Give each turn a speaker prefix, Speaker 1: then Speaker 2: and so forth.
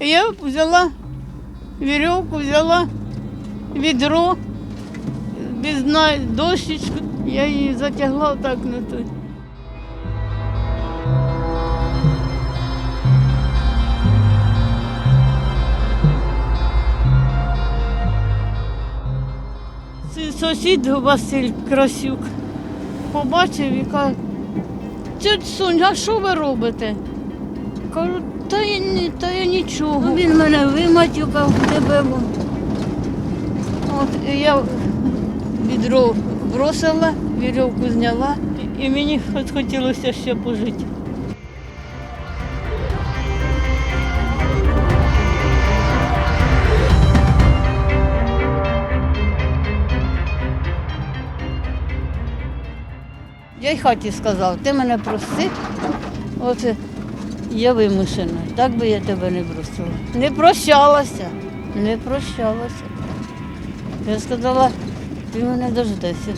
Speaker 1: Я взяла вірьовку, взяла відро, без дна дощечку, я її затягла так на той. Сусід Василь Красюк побачив і каже, тьоть Сонь, а що ви робите? Кажу, та я, та я нічого. Ну, Він мене виматюкав, тебе. От я відро бросила, вірьовку зняла, і мені хотілося ще пожити. Я й хаті сказав, ти мене прости, от я вимушена, так би я тебе не бросила. Не прощалася, не прощалася. Я сказала, ти мене дождешся.